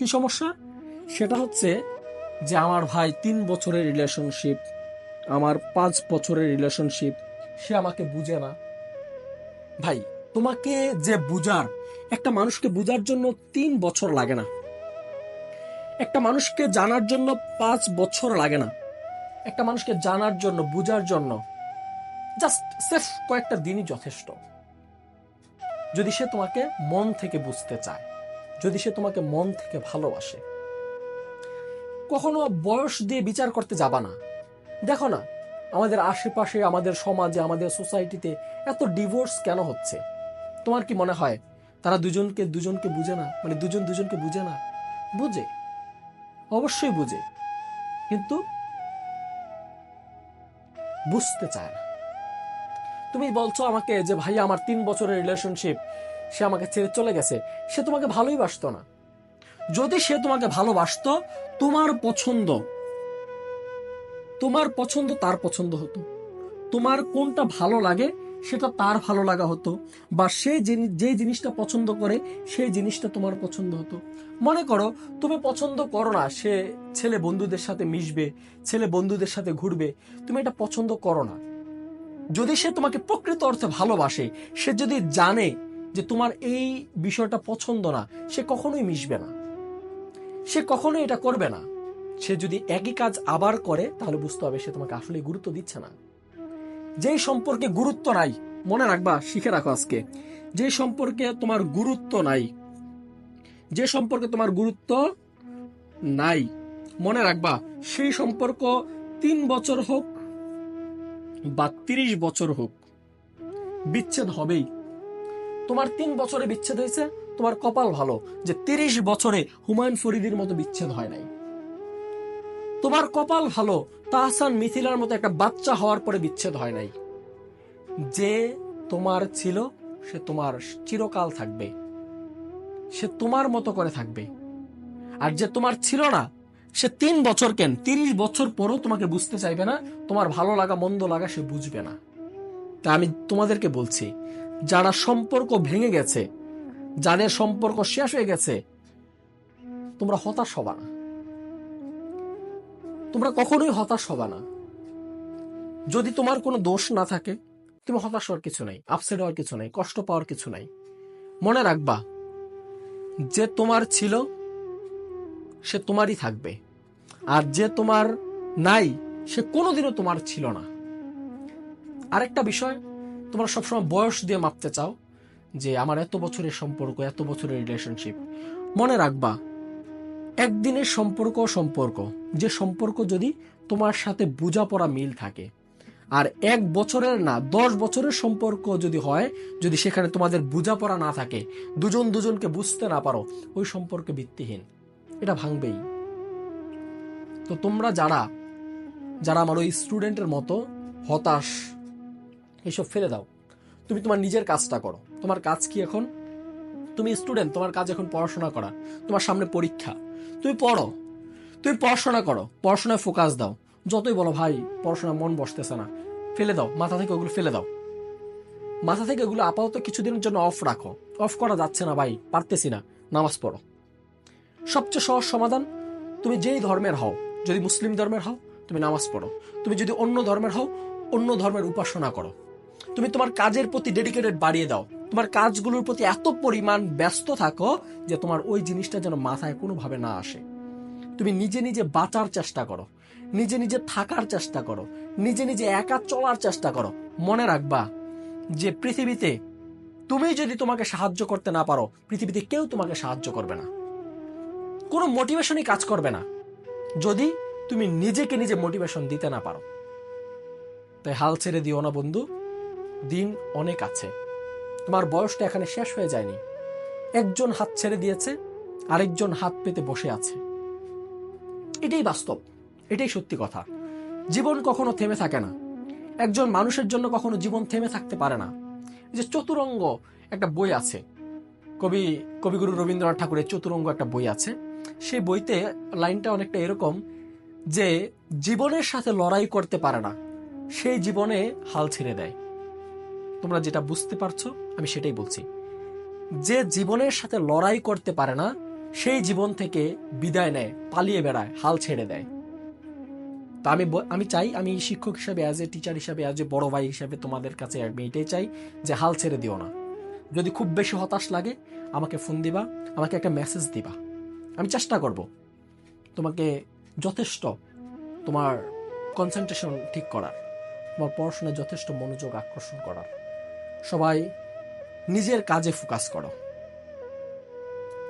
কি সমস্যা? সেটা হচ্ছে যে আমার ভাই তিন বছরের রিলেশনশিপ আমার পাঁচ বছরের রিলেশনশিপ সে আমাকে বুঝে না। ভাই, তোমাকে যে বুঝার, একটা মানুষকে বুঝার জন্য তিন বছর লাগে না। একটা মানুষকে জানার জন্য পাঁচ বছর লাগে না। একটা মানুষকে জানার জন্য, বুঝার জন্য জাস্ট সেফ কয়েকটা দিনই যথেষ্ট। যদি সে তোমাকে মন থেকে বুঝতে চায়। যদি সে তোমাকে মন থেকে ভালোবাসে। কখনো বয়স দিয়ে বিচার করতে যাবা না। দেখো না, আমাদের আশেপাশে, আমাদের সমাজে, আমাদের সোসাইটিতে এত ডিভোর্স কেন হচ্ছে? তোমার কি মনে হয়, তারা দুজনকে দুজনকে বুঝে না? মানে দুজন দুজনকে বুঝে না? বুঝে। অবশ্যই বুঝে। কিন্তু বুঝতে চায় না। তুমি বলছো আমাকে যে ভাই আমার তিন বছরের রিলেশনশিপ সে আমাকে ছেড়ে চলে গেছে। সে তোমাকে ভালোই বাসতো না। যদি সে তোমাকে ভালোবাসতো, তোমার পছন্দ তোমার পছন্দ তার পছন্দ হতো। তোমার কোনটা ভালো লাগে, সেটা তার ভালো লাগা হতো। বা সে যে জিনিসটা পছন্দ করে, সেই জিনিসটা তোমার পছন্দ হতো। মনে করো, তুমি পছন্দ করো না, সে ছেলে বন্ধুদের সাথে মিশবে, ছেলে বন্ধুদের সাথে ঘুরবে, তুমি এটা পছন্দ করো না। যদি সে তোমাকে প্রকৃত অর্থে ভালোবাসে, সে যদি জানে যে তোমার এই বিষয়টা পছন্দ না, সে কখনোই মিশবে না। সে কখনোই এটা করবে না। সে যদি একই কাজ আবার করে, তাহলে বুঝতে হবে সে তোমাকে আসলে গুরুত্ব দিচ্ছে না। যেই সম্পর্কে গুরুত্ব নাই, মনে রাখবা, শিখে রাখো আজকে, যে সম্পর্কে তোমার গুরুত্ব নাই, যে সম্পর্কে তোমার গুরুত্ব নাই, মনে রাখবা, সেই সম্পর্ক তিন বছর হোক বা তিরিশ বছর হোক, বিচ্ছেদ হবেই। তোমার তিন বছরে বিচ্ছেদ হয়েছে, তোমার কপাল ভালো, যে তিরিশ বছরে হুমায়ুন ফরিদির মতো বিচ্ছেদ হয় নাই। তোমার কপাল ভালো তাহসান মিথিলার মতো একটা বাচ্চা হওয়ার পরে বিচ্ছেদ হয় নাই। যে তোমার ছিল, সে তোমার চিরকাল থাকবে। সে তোমার মতো করে থাকবে। আর যে তোমার ছিল না, সে তিন বছর কেন? তিরিশ বছর পরও তোমাকে বুঝতে চাইবে না, তোমার ভালো লাগা, মন্দ লাগা সে বুঝবে না। তা আমি তোমাদেরকে বলছি যারা সম্পর্ক ভেঙে গেছে, যাদের সম্পর্ক শেষ হয়ে গেছে, তোমরা হতাশ হবা না। তোমরা কখনোই হতাশ হবা না। যদি তোমার কোনো দোষ না থাকে, তুমি হতাশ হওয়ার কিছু নাই আপসেট হওয়ার কিছু নাই, কষ্ট পাওয়ার কিছু নাই। মনে রাখবা, যে তোমার ছিল, সে তোমারই থাকবে। আর যে তোমার নাই, সে কোনোদিনও তোমার ছিল না। আরেকটা বিষয় তোমরা সবসময় বয়স দিয়ে মাপতে চাও যে আমার এত বছরের সম্পর্ক, এত বছরের রিলেশনশিপ মনে রাখবা, একদিনের সম্পর্ক সম্পর্ক। যে সম্পর্ক যদি তোমার সাথে বোঝাপড়া মিল থাকে, আর এক বছরের না, দশ বছরের সম্পর্ক যদি হয়, যদি সেখানে তোমাদের বোঝাপড়া না থাকে, দুজন দুজনকে বুঝতে না পারো, ওই সম্পর্কে ভিত্তিহীন। এটা ভাঙবেই। তো তোমরা যারা যারা আমার ওই স্টুডেন্টের মতো হতাশ এসব ফেলে দাও। তুমি তোমার নিজের কাজটা করো। তোমার কাজ কি এখন? তুমি স্টুডেন্ট তোমার কাজ এখন পড়াশোনা করা। তোমার সামনে পরীক্ষা। তুমি পড়ো। তুমি পড়াশোনা করো। পড়াশোনায় ফোকাস দাও। যতই বলো, ভাই পড়াশোনা মন বসতেছে না। ফেলে দাও। মাথা থেকে ওগুলো ফেলে দাও। মাথা থেকে ওগুলো আপাতত কিছুদিনের জন্য অফ রাখো। অফ করা যাচ্ছে না, ভাই। পারতেছি না। নামাজ পড়ো। সবচেয়ে সহজ সমাধান, তুমি যেই ধর্মের হও, যদি মুসলিম ধর্মের হও, তুমি নামাজ পড়ো। তুমি যদি অন্য ধর্মের হও, অন্য ধর্মের উপাসনা করো। তুমি তোমার কাজের প্রতি ডেডিকেটেড বাড়িয়ে দাও। তোমার কাজগুলোর প্রতি এত পরিমাণ ব্যস্ত থাকো যে তোমার ওই জিনিসটা যেন মাথায় কোনোভাবে না আসে। তুমি নিজে নিজে বাঁচার চেষ্টা করো। নিজে নিজে থাকার চেষ্টা করো। নিজে নিজে একা চলার চেষ্টা করো। মনে রাখবা যে পৃথিবীতে তুমি যদি তোমাকে সাহায্য করতে না পারো, পৃথিবীতে কেউ তোমাকে সাহায্য করবে না। কোনো মোটিভেশনই কাজ করবে না। যদি তুমি নিজেকে নিজে মোটিভেশন দিতে না পারো। তাই হাল ছেড়ে দিও না বন্ধু। দিন অনেক আছে। তোমার বয়সটা এখানে শেষ হয়ে যায়নি। একজন হাত ছেড়ে দিয়েছে, আরেকজন হাত পেতে বসে আছে। এটাই বাস্তব, এটাই সত্যি কথা। জীবন কখনো থেমে থাকে না। একজন মানুষের জন্য কখনো জীবন থেমে থাকতে পারে না। যে চতুরঙ্গ একটা বই আছে, কবি, কবিগুরু রবীন্দ্রনাথ ঠাকুরের চতুরঙ্গ একটা বই আছে। সেই বইতে লাইনটা অনেকটা এরকম যে, জীবনের সাথে লড়াই করতে পারে না, সেই জীবনে হাল ছেড়ে দেয়। তোমরা যেটা বুঝতে পারছ, আমি সেটাই বলছি। যে জীবনের সাথে লড়াই করতে পারে না, সেই জীবন থেকে বিদায় নেয়, পালিয়ে বেড়ায়, হাল ছেড়ে দেয়। তা আমি আমি চাই, আমি শিক্ষক হিসাবে অ্যাজ এ টিচার হিসাবে অ্যাজ এ বড় ভাই হিসাবে তোমাদের কাছে আমি এটাই চাই যে হাল ছেড়ে দিও না। যদি খুব বেশি হতাশ লাগে, আমাকে ফোন দিবা, আমাকে একটা মেসেজ দিবা। আমি চেষ্টা করব। তোমাকে যথেষ্ট তোমার কনসেন্ট্রেশন ঠিক করার, তোমার পড়াশোনায় যথেষ্ট মনোযোগ আকর্ষণ করার। সবাই নিজের কাজে ফোকাস করো।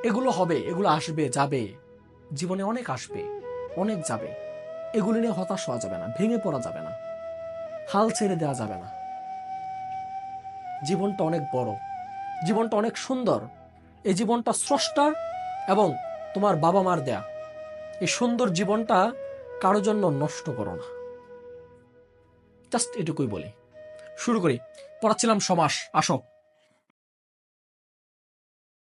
এগুলো হবে, এগুলো আসবে, যাবে। জীবনে অনেক আসবে, অনেক যাবে। এগুলো নিয়ে হতাশ হওয়া যাবে না, ভেঙে পড়া যাবে না। হাল ছেড়ে দেওয়া যাবে না। জীবনটা অনেক বড়, জীবনটা অনেক সুন্দর। এই জীবনটা স্রষ্টার এবং তোমার বাবা মার দেয়া। এই সুন্দর জীবনটা কারও জন্য নষ্ট করো না। জাস্ট এটুকুই বলি। শুরু করি। পড়াচ্ছিলাম সমাস আসো